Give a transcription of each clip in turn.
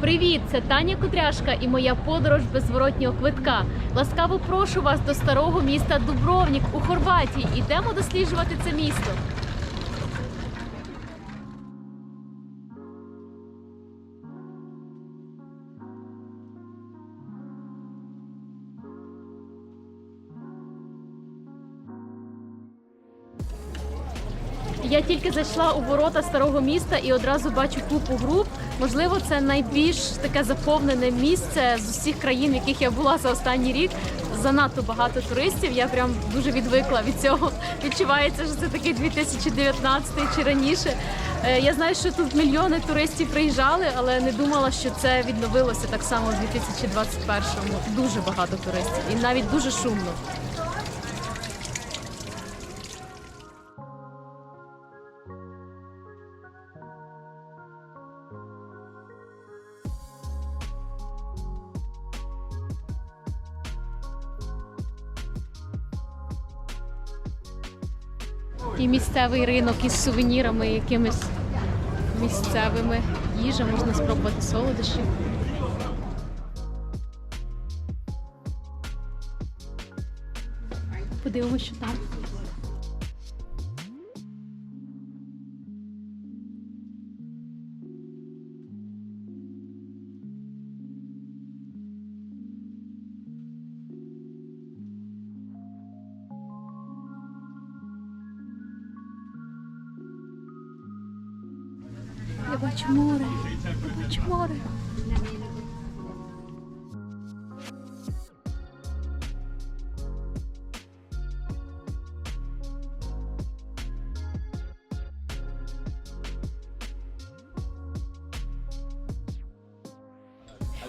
Привіт, це Таня Кудряшка і моя подорож безворотнього квитка. Ласкаво прошу вас до старого міста Дубровнік у Хорватії. Ідемо досліджувати це місто. Я тільки зайшла у ворота старого міста і одразу бачу купу груп. Можливо, це найбільш таке заповнене місце з усіх країн, в яких я була за останній рік. Занадто багато туристів. Я прям дуже відвикла від цього. Відчувається, що це такий 2019 чи раніше. Е, Я знаю, що тут мільйони туристів приїжджали, але не думала, що це відновилося так само у 2021-му. Дуже багато туристів і навіть дуже шумно. І місцевий ринок із сувенірами, якимись місцевими. Їжа, можна спробувати солодощі. Подивимося, що там. Я бачу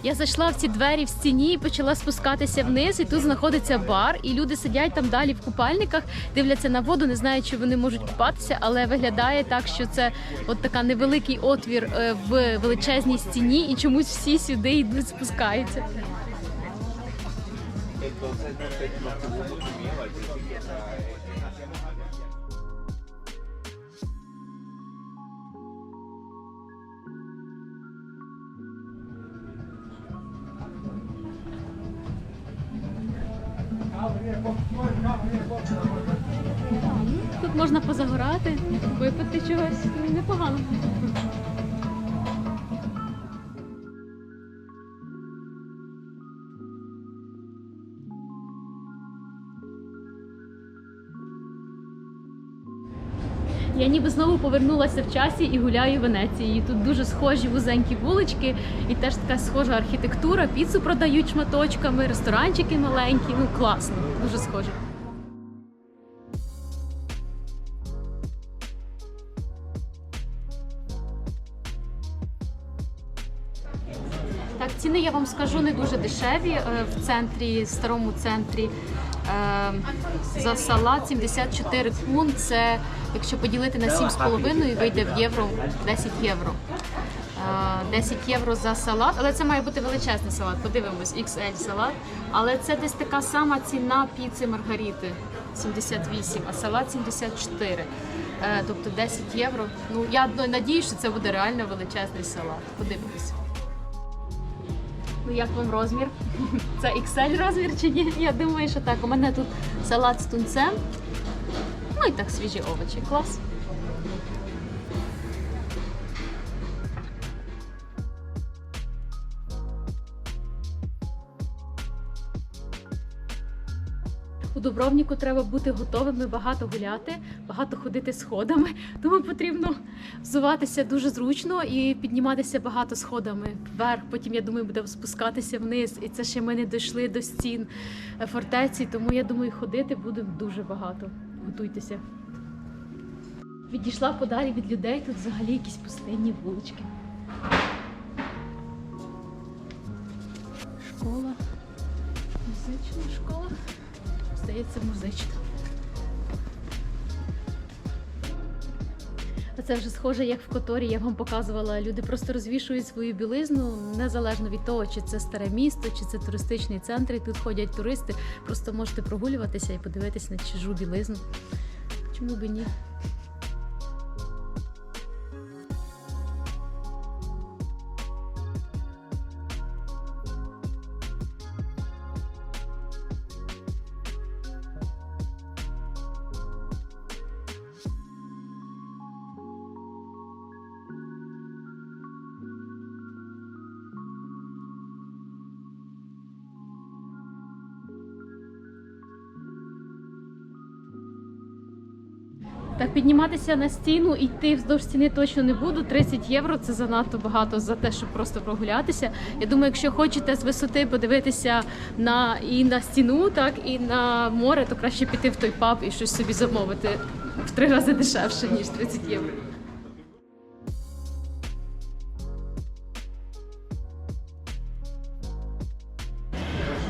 Я зайшла в ці двері в стіні і почала спускатися вниз. І тут знаходиться бар, і люди сидять там далі в купальниках, дивляться на воду, не знають, чи вони можуть купатися, але виглядає так, що це от така невеликий отвір е, в величезній стіні, і чомусь всі сюди йдуть, спускаються. Entonces no. Тут можна позагорати, випити чогось непогано. Я ніби знову повернулася в часі і гуляю в Венеції. Тут дуже схожі вузенькі вулички, і теж така схожа архітектура. Піцу продають шматочками, ресторанчики маленькі. Ну класно, дуже схоже. Так, ціни я вам скажу не дуже дешеві. Е, В центрі, старому центрі за салат 74 кун. Це якщо поділити на 7,5, вийде в євро 10 євро. Е, 10 євро за салат, але це має бути величезний салат. Подивимось, XL салат. Але це десь така сама ціна піци Маргарити 78, а салат 74. Е, Тобто 10 євро. Ну я надію, що це буде реально величезний салат. Подивимось. Ну, як вам розмір? Це XL розмір чи ні? Я думаю, що так. У мене тут салат з тунцем. Ну і так свіжі овочі. Клас. У Дубровніку треба бути готовими багато гуляти, багато ходити сходами. Тому потрібно взуватися дуже зручно і підніматися багато сходами вверх. Потім я думаю, будемо спускатися вниз. І це ще ми не дійшли до стін е, фортеці. Тому я думаю, ходити буде дуже багато. Готуйтеся. Відійшла подалі від людей. Тут взагалі якісь пустинні вулички. Школа. Музична школа. Здається, музична. Це вже схоже, як в Которі я вам показувала. Люди просто розвішують свою білизну незалежно від того, чи це старе місто, чи це туристичний центр. І тут ходять туристи. Просто можете прогулюватися і подивитися на чужу білизну. Чому би ні? Так, підніматися на стіну йти вздовж стіни точно не буду. 30 євро це занадто багато за те, щоб просто прогулятися. Я думаю, якщо хочете з висоти подивитися на і на стіну, так і на море, то краще піти в той паб і щось собі замовити в три рази дешевше ніж 30 євро.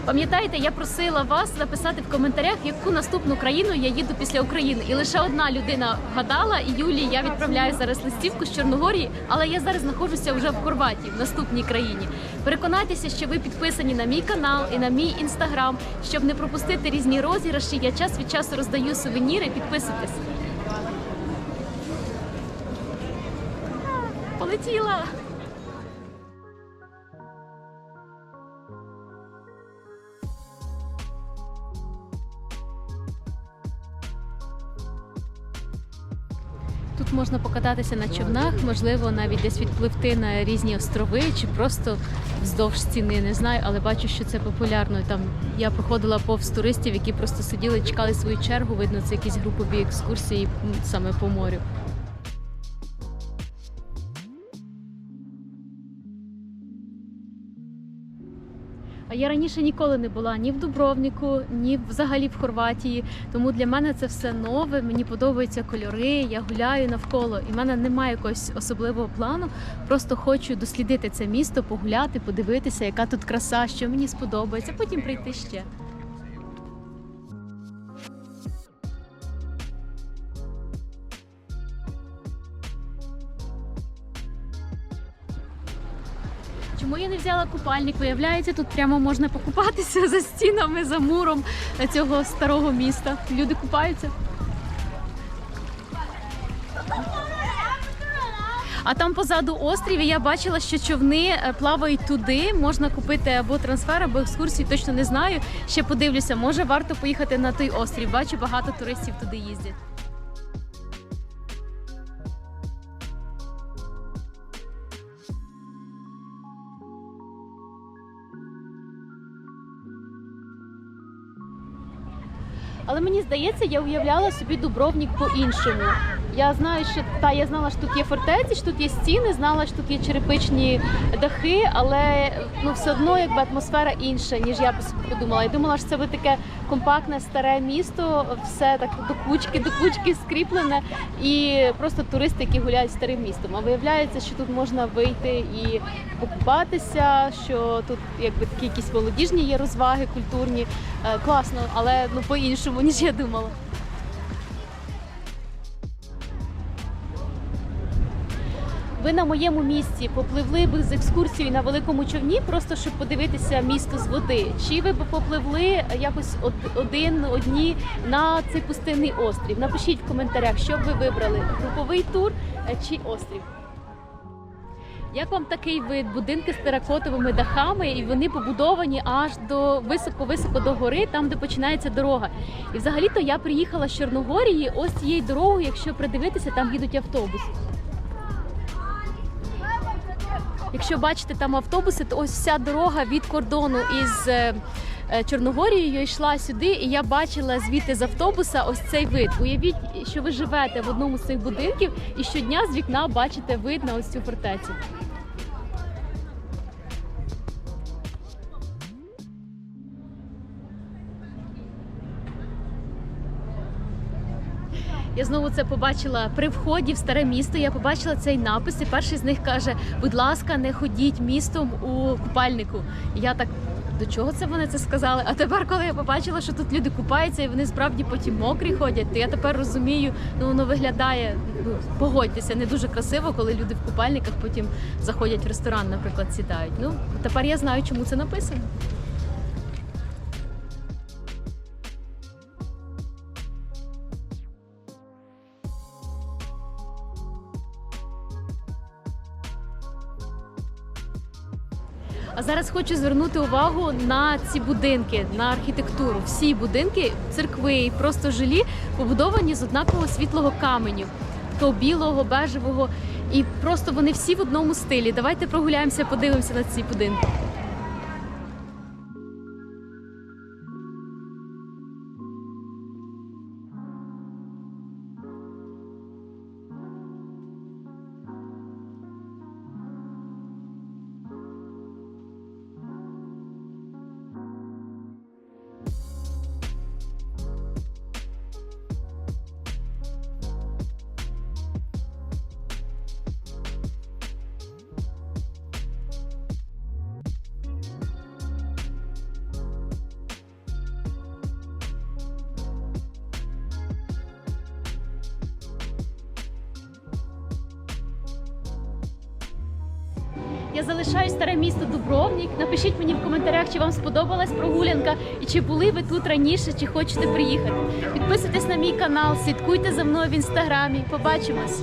Пам'ятаєте, я просила вас написати в коментарях, яку наступну країну я їду після України. І лише одна людина вгадала. І Юлії я відправляю зараз листівку з Чорногорії, але я зараз знаходжуся вже в Хорватії, в наступній країні. Переконайтеся, що ви підписані на мій канал і на мій інстаграм, щоб не пропустити різні розіграші. Я час від часу роздаю сувеніри. Підписуйтесь. Полетіла! Можна покататися на човнах, можливо, навіть десь відпливти на різні острови чи просто вздовж стіни. Не знаю, але бачу, що це популярно. Там я проходила повз туристів, які просто сиділи, чекали свою чергу. Видно, це якісь групові екскурсії саме по морю. Я раніше ніколи не була ні в Дубровнику, ні взагалі в Хорватії. Тому для мене це все нове. Мені подобаються кольори. Я гуляю навколо, і в мене немає якогось особливого плану. Просто хочу дослідити це місто, погуляти, подивитися, яка тут краса, що мені сподобається. Потім прийти ще. Чому я не взяла купальник? Виявляється, тут прямо можна покупатися за стінами, за муром цього старого міста. Люди купаються. А там позаду острів і я бачила, що човни е, плавають туди. Можна купити або трансфер, або екскурсії. Точно не знаю. Ще подивлюся. Може варто поїхати на той острів. Бачу, багато туристів туди їздять. Але мені здається, я уявляла собі Дубровник по-іншому. Я знаю, що та я знала, що тут є фортеці, що тут є стіни, знала, що тут є черепичні дахи, але ну все одно якби атмосфера інша, ніж я б подумала. Я думала, що це буде таке компактне старе місто, все так до кучки, до кучки скріплене, і просто туристи, які гуляють старим містом. А виявляється, що тут можна вийти і покупатися, що тут якби такі якісь молодіжні є розваги, культурні. Е, Класно, але ну по-іншому, ніж я думала. Ви на моєму місці попливли б з екскурсією на великому човні, просто щоб подивитися місто з води. Чи ви б попливли якось од- один одні на цей пустинний острів? Напишіть в коментарях, що б ви вибрали: груповий тур е, чи острів. Як вам такий вид? Будинки з теракотовими дахами, і вони побудовані аж до високо-високо до гори, там де починається дорога. І взагалі-то я приїхала з Чорногорії, ось цією дорогою, якщо придивитися, там їдуть автобуси. Якщо бачите там автобуси, то ось вся дорога від кордону із е, е, Чорногорією йшла сюди, і я бачила звідти з автобуса ось цей вид. Уявіть, що ви живете в одному з цих будинків і щодня з вікна бачите вид на ось цю фортецю. Я знову це побачила при вході в старе місто. Я побачила цей напис, і перший з них каже: будь ласка, не ходіть містом у купальнику. Я так. До чого це вони це сказали? А тепер, коли я побачила, що тут люди купаються і вони справді потім мокрі ходять, то я тепер розумію, ну воно виглядає, ну погодьтеся, не дуже красиво, коли люди в купальниках потім заходять в ресторан, наприклад, сідають. Ну тепер я знаю, чому це написано. Зараз хочу звернути увагу на ці будинки, на архітектуру. Всі будинки, церкви і просто жилі побудовані з однакового світлого каменю, то білого, бежевого, і просто вони всі в одному стилі. Давайте прогуляємося, подивимося на ці будинки. Я залишаю старе місто Дубровник. Напишіть мені в коментарях, чи вам сподобалась прогулянка і чи були ви тут раніше, чи хочете приїхати. Підписуйтесь на мій канал, слідкуйте за мною в інстаграмі. Побачимось!